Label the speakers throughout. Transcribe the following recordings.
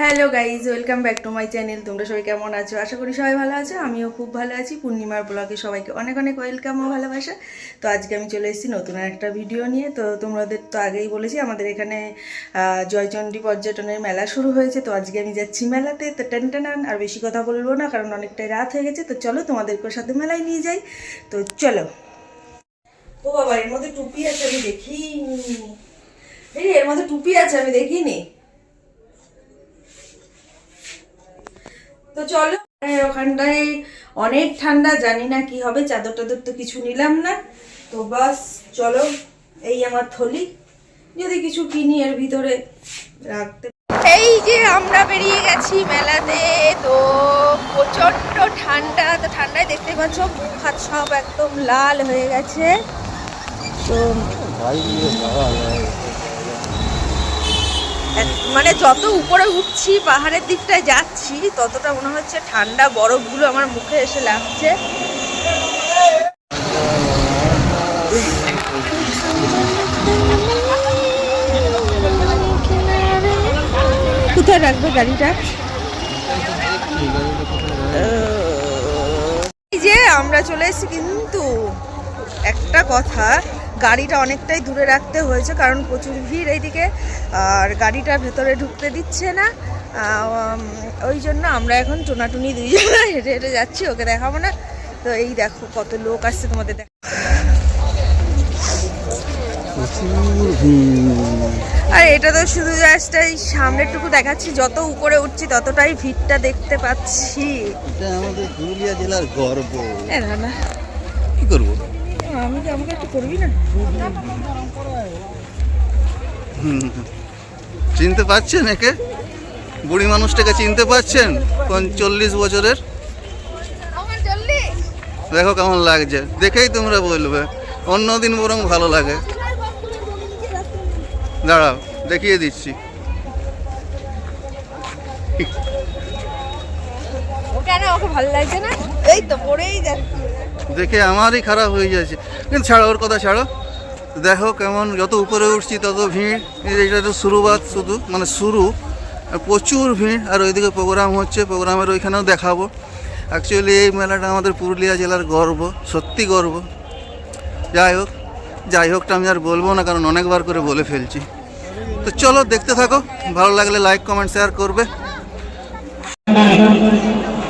Speaker 1: Hello guys welcome back to my channel তোমরা সবাই কেমন আছো? আশা করি সবাই ভালো আছো। আমিও খুব ভালো আছি। পূর্ণিমার ব্লগে সবাইকে অনেক অনেক ওয়েলকাম ও ভালোবাসা। তো আজকে আমি চলে এসেছি নতুন একটা ভিডিও নিয়ে। তো তোমাদের তো আগেই বলেছি, আমাদের এখানে জয়চণ্ডী পর্যটনের মেলা শুরু হয়েছে। তো আজকে আমি যাচ্ছি মেলাতে। তো টেন টেনান আর বেশি কথা বলব না, কারণ অনেকটাই রাত হয়ে গেছে। তো চলো তোমাদেরকে সাথে মেলায় নিয়ে যাই। তো চলো। ও বাবা, এর মধ্যে টুপি আছে, আমি দেখিনি। এর মধ্যে টুপি আছে, আমি দেখিনি। তো চলো ওখানটায় অনেক ঠান্ডা জানি না কি হবে চাদর টাদর তো কিছু নিলাম না। তো বাস চলো এই আমার থলি। যদি কিছু কিনি এর ভিতরে রাখতে এই যে আমরা বেরিয়ে গেছি মেলাতে তো প্রচণ্ড ঠান্ডা তো ঠান্ডায় দেখতে পাচ্ছ মুখ হাত সব একদম লাল হয়ে গেছে। তো মানে যত উপরে উঠছি, পাহাড়ের দিকটায় যাচ্ছি, ততটা মনে হচ্ছে ঠান্ডা বরফগুলো আমার মুখে এসে লাগছে। কোথায় রাখবে গাড়িটা? যে, আমরা চলে এসেছি কিন্তু একটা কথা। গাড়িটা অনেকটাই দূরে রাখতে হয়েছে কারণ প্রচুর ভিড় এইদিকে। আর গাড়িটা ভেতরে ঢুকতে দিচ্ছে না। ওই জন্য আমরা এখন টোনাটুনি দুইজনে হেঁটে হেঁটে যাচ্ছি ওকে দেখাবো না। তো এই দেখো কত লোক আসছে তোমাদের দেখ আর এটা তো শুধু জাস্ট এই সামনেরটুকু দেখাচ্ছি যত উপরে উঠছি ততটাই ভিড়টা দেখতে পাচ্ছি।
Speaker 2: এটা আমাদের পুরুলিয়া জেলার গর্ব।
Speaker 1: না।
Speaker 2: কি করব?
Speaker 1: আমি আমাকে একটু করবি না?
Speaker 2: চিনতে পারছেন একে? বুড়ি মানুষটাকে চিনতে পারছেন? চল্লিশ বছরের? দেখো কেমন লাগছে। দেখেই তোমরা বলবে। অন্যদিন বরং ভালো লাগে। দাঁড়াও দেখিয়ে দিচ্ছি।
Speaker 1: কেন ওকে ভালো লাগছে না? এই তো পড়েই যাচ্ছে।
Speaker 2: দেখে আমারই খারাপ হয়ে যাচ্ছে। কিন্তু ছাড়ো, ওর কথা ছাড়ো। দেখো কেমন, যত উপরে উঠছি তত ভিড়। এটা তো শুরুবাত শুধু মানে শুরু। প্রচুর ভিড়। আর ওইদিকে প্রোগ্রাম হচ্ছে প্রোগ্রামের ওইখানেও দেখাবো। অ্যাকচুয়ালি এই মেলাটা আমাদের পুরুলিয়া জেলার গর্ব, সত্যি গর্ব। যাই হোক, যাই হোকটা আমি আর বলব না, কারণ অনেকবার করে বলে ফেলছি। তো চলো, দেখতে থাকো। ভালো লাগলে লাইক কমেন্ট শেয়ার করবে।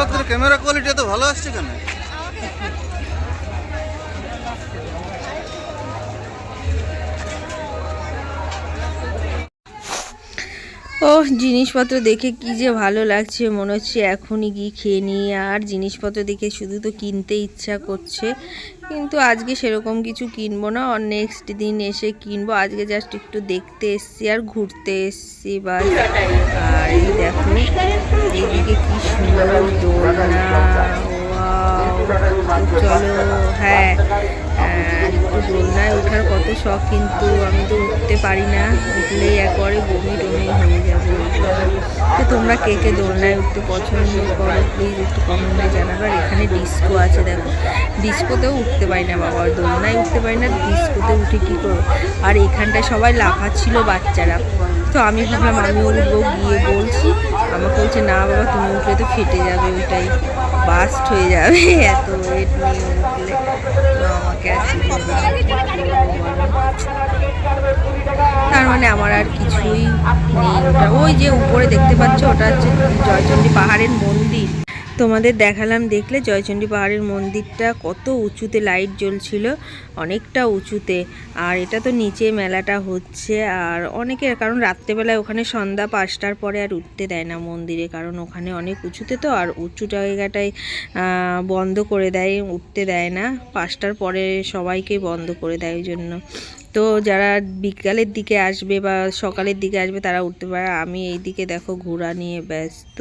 Speaker 2: হঠাৎ ক্যামেরা কোয়ালিটি এত ভালো আসছে কেন?
Speaker 1: ও জিনিসপত্র দেখে কি যে ভালো লাগছে। মনে হচ্ছে এখনই গিয়ে খেয়ে নিই। আর জিনিসপত্র দেখে শুধু তো কিনতে ইচ্ছা করছে। কিন্তু আজকে সেরকম কিছু কিনবো না। আর নেক্সট দিন এসে কিনবো। আজকে জাস্ট একটু দেখতে এসছি আর ঘুরতে এসছি বা আর এই দেখো এইদিকে কি সুন্দর দোলনা। চলো হ্যাঁ আহ, একটু দোলনায় ওঠার কত শখ, কিন্তু আমি তো উঠতে পারি না। উঠলেই একবারে বমি টমি হয়ে যাবে তো তোমরা কে কে দোলনায় উঠতে পছন্দ করো? প্লিজ একটু কমেন্টে জানাবে। আর এখানে ডিস্কো আছে, দেখো। ডিস্কোতেও উঠতে পারি না বাবা। দোলনায় উঠতে পারি না ডিস্কোতে উঠে কী করব? আর এখানটায় সবাই লাফাচ্ছিল বাচ্চারা। তো আমি ভাবলাম, আমি উঠবো গিয়ে বলছি। আমাকে বলছে, না বাবা, তুমি উঠলে তো ফেটে যাবে ওইটাই। বাস্ট হয়ে যাবে। এত ওয়েট নিয়ে উঠলে। আমাকে আর মানে আমার আর কিছুই নেই। ওটা ওই যে উপরে দেখতে পাচ্ছ, ওটা হচ্ছে জয়চণ্ডী পাহাড়ের মন্দির। তোমাদের দেখালাম, দেখলে জয়চণ্ডী পাহাড়ের মন্দিরটা কত উঁচুতে লাইট জ্বলছিল, অনেকটা উঁচুতে। আর এটা তো নিচে মেলাটা হচ্ছে, আর অনেকের, কারণ রাত্রেবেলায় ওখানে সন্ধ্যা পাঁচটার পরে আর উঠতে দেয় না মন্দিরে, কারণ ওখানে অনেক উঁচুতে তো, আর উঁচু জায়গাটায় বন্ধ করে দেয়, উঠতে দেয় না। পাঁচটার পরে সবাইকে বন্ধ করে দেয় ওই জন্য। তো যারা বিকালের দিকে আসবে বা সকালের দিকে আসবে তারা উঠতে পারে। আমি এই দিকে দেখো ঘোরা নিয়ে ব্যস্ত।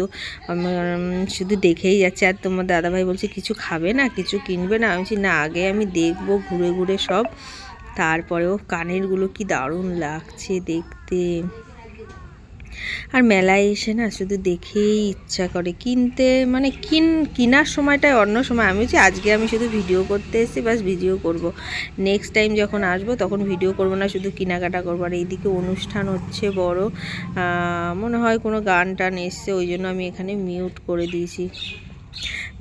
Speaker 1: শুধু দেখেই যাচ্ছে। আর তোমার দাদাভাই বলছে, কিছু খাবে না? কিছু কিনবে না? আমি বলছি, না, আগে আমি দেখব ঘুরে ঘুরে সব। তারপরেও কানেরগুলো কি দারুণ লাগছে দেখতে। আর মেলায় এসে না শুধু দেখেই ইচ্ছা করে কিনতে মানে কিন, কেনার সময়টায় অন্য সময়। আমি বলছি, আজকে আমি শুধু ভিডিও করতে এসেছি, বাস ভিডিও করব। নেক্সট টাইম যখন আসব তখন ভিডিও করব না, শুধু কেনাকাটা করব। আর এইদিকে অনুষ্ঠান হচ্ছে বড়। মনে হয় কোনো গান টান এসছে, ওই জন্য আমি এখানে মিউট করে দিয়েছি।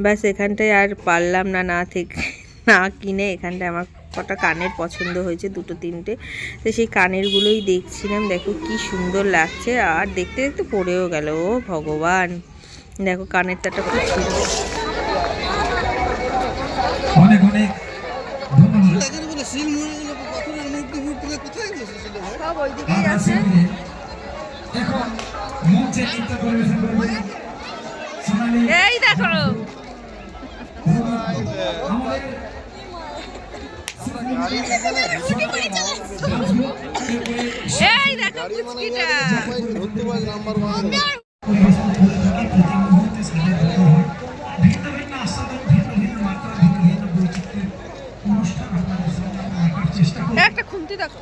Speaker 1: ব্যাস এখানটায় আর পারলাম না না থেকে, না কিনে এখানটায় আমার কটা কানের পছন্দ হয়েছে দুটো তিনটে। তো সেই কানেরগুলোই দেখছিলাম দেখো কি সুন্দর লাগছে। আর দেখতে দেখতে পড়েও গেল ও ভগবান। দেখো কানের তাটা খুব সুন্দর।
Speaker 3: অনেক অনেক
Speaker 1: সব আছে।
Speaker 3: এখন মঞ্চে নৃত্য পরিবেশন সোনালী
Speaker 1: এই দেখো।
Speaker 3: আমাদের
Speaker 1: এই দেখো পুচকিটা
Speaker 3: একটা করে থাকি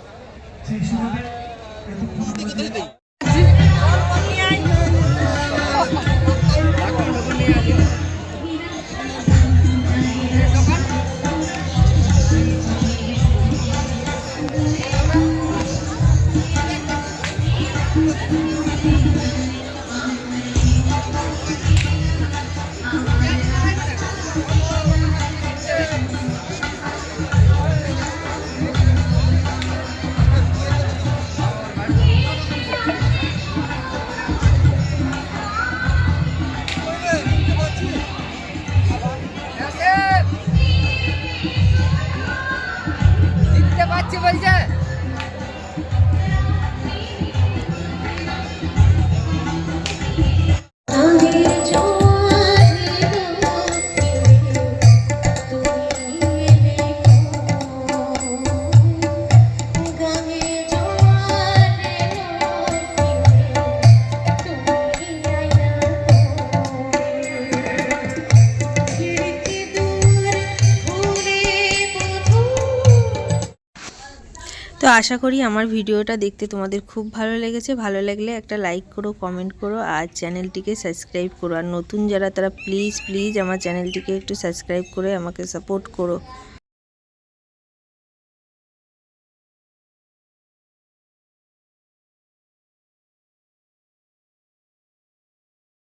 Speaker 3: よろ
Speaker 1: しくお
Speaker 3: 願い
Speaker 1: します。তো আশা করি আমার ভিডিওটা দেখতে তোমাদের খুব ভালো লেগেছে। ভালো লাগলে একটা লাইক করো কমেন্ট করো আর চ্যানেলটিকে সাবস্ক্রাইব করো। আর নতুন যারা, তারা প্লিজ প্লিজ আমার চ্যানেলটিকে একটু সাবস্ক্রাইব করে আমাকে সাপোর্ট করো।